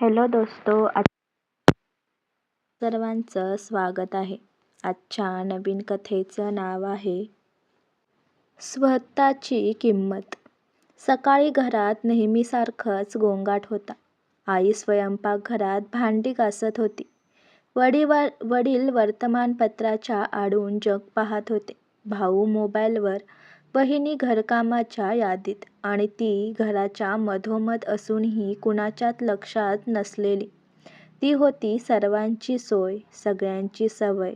Hello दोस्तो आज सर्वांचं स्वागत आहे. आजच्या नवीन कथेचं नाव आहे स्वतःची किंमत. सकाळी घरात नेहमीसारखंच गोंगाट होता. आई स्वयंपाकघरात भांडी घासत होती. वडील वडील वर्तमानपत्राच्या आडून जग पाहत होते. भाऊ मोबाईलवर बहिणी घरकामाच्या यादीत आणि ती घराच्या मधोमध असूनही कुणाच्याच लक्षात नसलेली. ती होती सर्वांची सोय सगळ्यांची सवय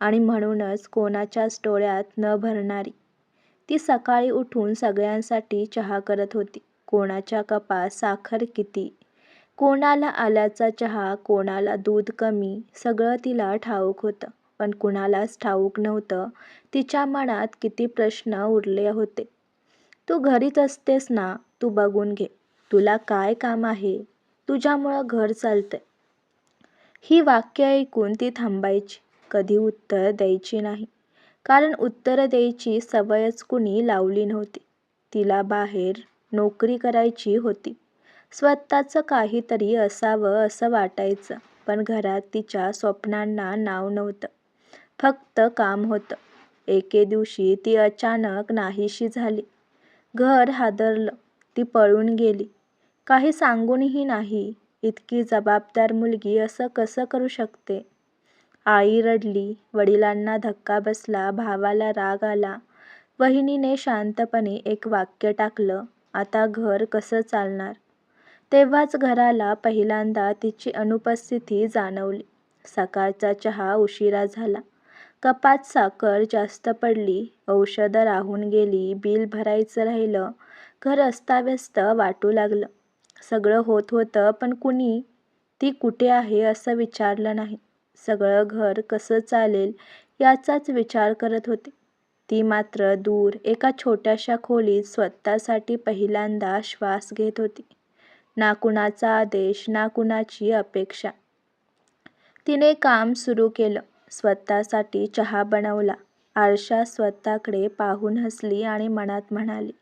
आणि म्हणूनच कोणाच्याच डोळ्यात न भरणारी. ती सकाळी उठून सगळ्यांसाठी चहा करत होती. कोणाच्या कपात साखर किती? कोणाला आल्याचा चहा कोणाला दूध कमी सगळं तिला ठाऊक होतं. पण कुणालाच ठाऊक नव्हतं. तिच्या मनात किती प्रश्न उरले होते. तू घरीच असतेस ना तू बघून घे. तुला काय काम आहे? तुझ्यामुळं घर चालतंय. ही वाक्य ऐकून ती थांबायची. कधी उत्तर द्यायची नाही. कारण उत्तर द्यायची सवयच कुणी लावली नव्हती. तिला बाहेर नोकरी करायची होती. स्वतःचं काहीतरी असावं असं वाटायचं. पण घरात तिच्या स्वप्नांना नाव नव्हतं. फक्त काम होतं. एके दिवशी ती अचानक नाहीशी झाली. घर हादरलं. ती पळून गेली. काही सांगूनही नाही. इतकी जबाबदार मुलगी असं कसं करू शकते? आई रडली. वडिलांना धक्का बसला. भावाला राग आला. वहिनीने शांतपणे एक वाक्य टाकलं. आता घर कसं चालणार? तेव्हाच घराला पहिल्यांदा तिची अनुपस्थिती जाणवली. सकाळचा चहा उशिरा झाला. कपात साखर जास्त पडली औषधं राहून गेली बिल भरायचं राहिलं घर अस्ताव्यस्त वाटू लागलं. सगळं होत होतं पण कुणी? ती कुठे आहे असं विचारलं नाही. सगळं घर कसं चालेल याचाच विचार करत होते. ती मात्र दूर एका छोट्याशा खोलीत स्वतःसाठी पहिल्यांदा श्वास घेत होती. ना कुणाचा आदेश ना कुणाची अपेक्षा. तिने काम सुरू केलं. स्वतःसाठी चहा बनवला. आरशात स्वतःकडे पाहून हसली आणि मनात म्हणाली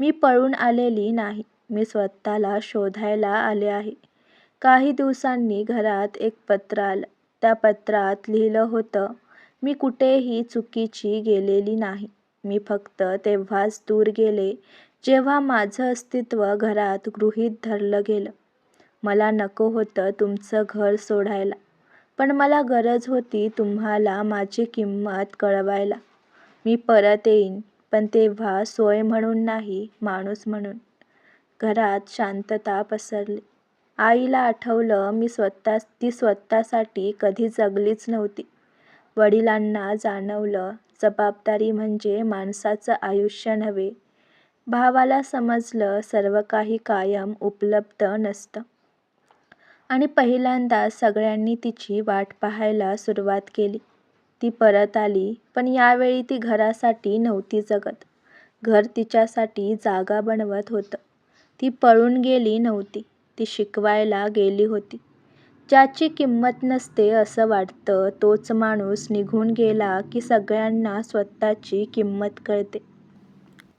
मी पळून आलेली नाही. मी स्वतःला शोधायला आले आहे. काही दिवसांनी घरात एक पत्र आलं. त्या पत्रात लिहिलं होतं मी कुठेही चुकीची गेलेली नाही. मी फक्त तेव्हाच दूर गेले जेव्हा माझं अस्तित्व घरात गृहीत धरलं गेलं. मला नको होतं तुमचं घर सोडायला. पण मला गरज होती तुम्हाला माझी किंमत कळवायला. मी परत येईन पण तेव्हा सोय म्हणून नाही माणूस म्हणून. घरात शांतता पसरली. आईला आठवलं मी स्वतः ती स्वतःसाठी कधी जगलीच नव्हती. वडिलांना जाणवलं जबाबदारी म्हणजे माणसाचं आयुष्य नव्हे. भावाला समजलं सर्व काही कायम उपलब्ध नसतं. आणि पहिल्यांदा सगळ्यांनी तिची वाट पाहायला सुरुवात केली. ती परत आली पण यावेळी ती घरासाठी नव्हती जगत. घर तिच्यासाठी जागा बनवत होतं. ती पळून गेली नव्हती ती शिकवायला गेली होती. ज्याची किंमत नसते असं वाटतं तोच माणूस निघून गेला की सगळ्यांना स्वतःची किंमत कळते.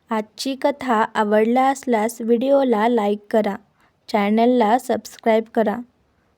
आजची कथा आवडला असल्यास व्हिडिओला लाईक करा चॅनलला सबस्क्राईब करा.